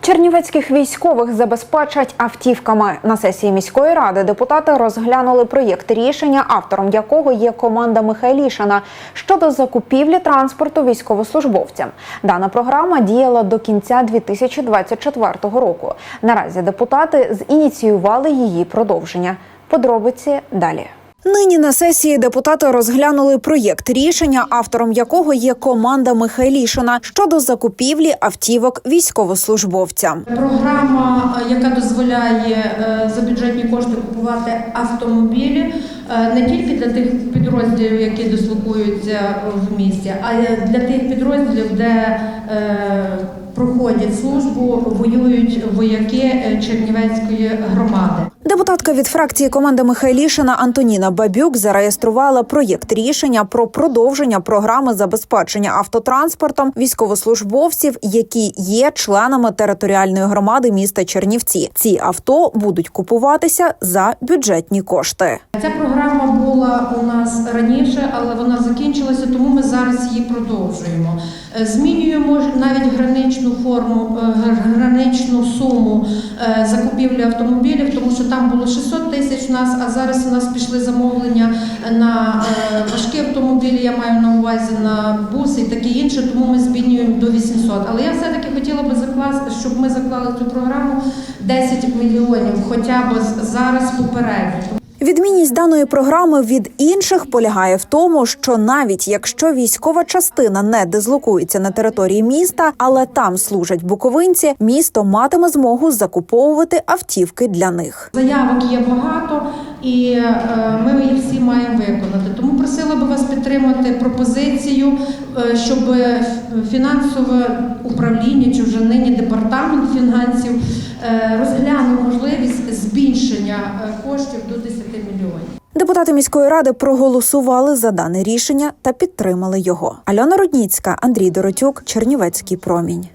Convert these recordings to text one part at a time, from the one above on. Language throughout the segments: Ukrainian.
Чернівецьких військових забезпечать автівками. На сесії міської ради депутати розглянули проєкт рішення, автором якого є команда Михайлішина щодо закупівлі транспорту військовослужбовцям. Дана програма діяла до кінця 2024 року. Наразі депутати зініціювали її продовження. Подробиці далі. Нині на сесії депутати розглянули проєкт рішення, автором якого є команда Михайлішина щодо закупівлі автівок військовослужбовцям. Програма, е, яка дозволяє е, за бюджетні кошти купувати автомобілі е, не тільки для тих підрозділів, які дислокуються в місті, а й для тих підрозділів, де проходять службу, воюють вояки Чернівецької громади. Депутатка від фракції команди Михайлішина Антоніна Бабюк зареєструвала проєкт рішення про продовження програми забезпечення автотранспортом військовослужбовців, які є членами територіальної громади міста Чернівці. Ці авто будуть купуватися за бюджетні кошти. Ця програма була у нас раніше, але вона закінчилася, тому ми зараз її продовжуємо. Е, Змінюємо навіть граничну форму, е, граничну суму е, закупівлі автомобілів, тому що там було 600 тисяч у нас, а зараз у нас пішли замовлення на е, важкі автомобілі, я маю на увазі на буси і таке інше, тому ми змінюємо до 800. Але я все-таки хотіла би закласти, щоб ми заклали цю програму 10 мільйонів, хоча б зараз попередньо. Відмінність даної програми від інших полягає в тому, що навіть якщо військова частина не дислокується на території міста, але там служать буковинці, місто матиме змогу закуповувати автівки для них. Заявок є багато, і е, ми їх всі маємо виконати. Просила би вас підтримати пропозицію, е, щоб фінансове управління чи вже нині департамент фінансів е, розглянув можливість збільшення е, коштів до 10 мільйонів. Депутати міської ради проголосували за дане рішення та підтримали його. Альона Рудніцька, Андрій Доротюк, Чернівецький промінь.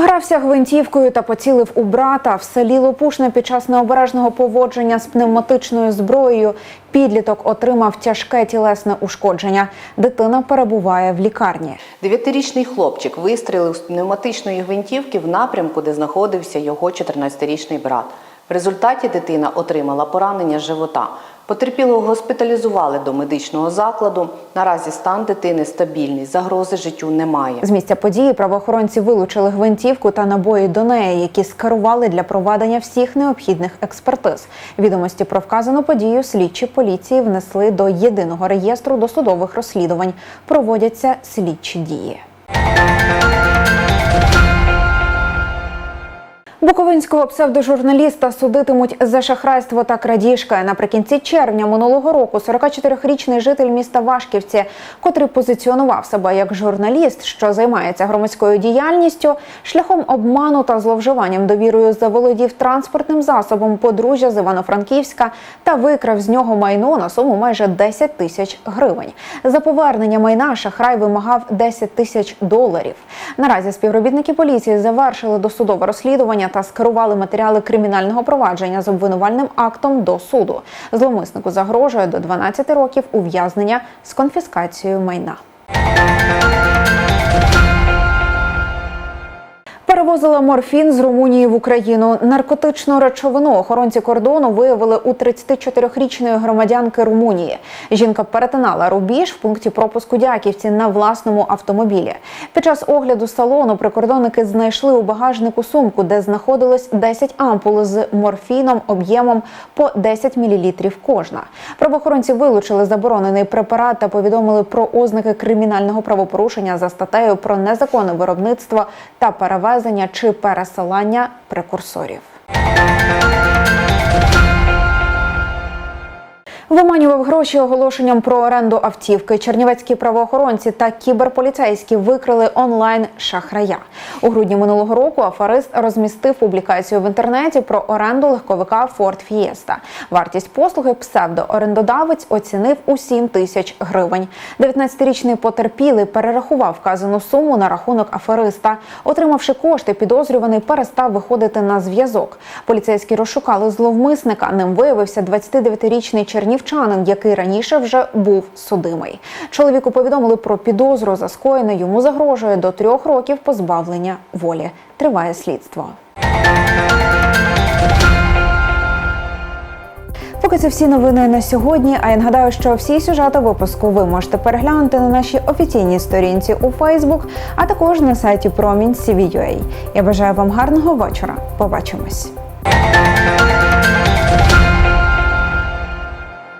Грався гвинтівкою та поцілив у брата в селі Лопушне під час необережного поводження з пневматичною зброєю. Підліток отримав тяжке тілесне ушкодження. Дитина перебуває в лікарні. Дев'ятирічний хлопчик вистрілив з пневматичної гвинтівки в напрямку, де знаходився його 14-річний брат. В результаті дитина отримала поранення живота. Потерпілого госпіталізували до медичного закладу. Наразі стан дитини стабільний, загрози життю немає. З місця події правоохоронці вилучили гвинтівку та набої до неї, які скерували для проведення всіх необхідних експертиз. Відомості про вказану подію слідчі поліції внесли до єдиного реєстру досудових розслідувань. Проводяться слідчі дії. Буковинського псевдожурналіста судитимуть за шахрайство та крадіжки. Наприкінці червня минулого року 44-річний житель міста Вашківці, котрий позиціонував себе як журналіст, що займається громадською діяльністю, шляхом обману та зловживанням довірою заволодів транспортним засобом подружжя з Івано-Франківська та викрав з нього майно на суму майже 10 тисяч гривень. За повернення майна шахрай вимагав 10 тисяч доларів. Наразі співробітники поліції завершили досудове розслідування та скерували матеріали кримінального провадження з обвинувальним актом до суду. Зловмиснику загрожує до 12 років ув'язнення з конфіскацією майна. Перевозила морфін з Румунії в Україну. Наркотичну речовину охоронці кордону виявили у 34-річної громадянки Румунії. Жінка перетинала рубіж в пункті пропуску Дяківці на власному автомобілі. Під час огляду салону прикордонники знайшли у багажнику сумку, де знаходилось 10 ампул з морфіном об'ємом по 10 мл кожна. Правоохоронці вилучили заборонений препарат та повідомили про ознаки кримінального правопорушення за статтею про незаконне виробництво та перевезення чи пересилання прекурсорів. Виманював гроші оголошенням про оренду автівки. Чернівецькі правоохоронці та кіберполіцейські викрили онлайн шахрая. У грудні минулого року аферист розмістив публікацію в інтернеті про оренду легковика Ford Fiesta. Вартість послуги псевдоорендодавець оцінив у 7 тисяч гривень. 19-річний потерпілий перерахував вказану суму на рахунок афериста. Отримавши кошти, підозрюваний перестав виходити на зв'язок. Поліцейські розшукали зловмисника. Ним виявився 29-річний чернівчанин, який раніше вже був судимий. Чоловіку повідомили про підозру за скоєне. Йому загрожує до трьох років позбавлення волі. Триває слідство. Поки це всі новини на сьогодні. А я нагадаю, що всі сюжети випуску ви можете переглянути на нашій офіційній сторінці у Фейсбук, а також на сайті Промінь Я бажаю вам гарного вечора. Побачимось.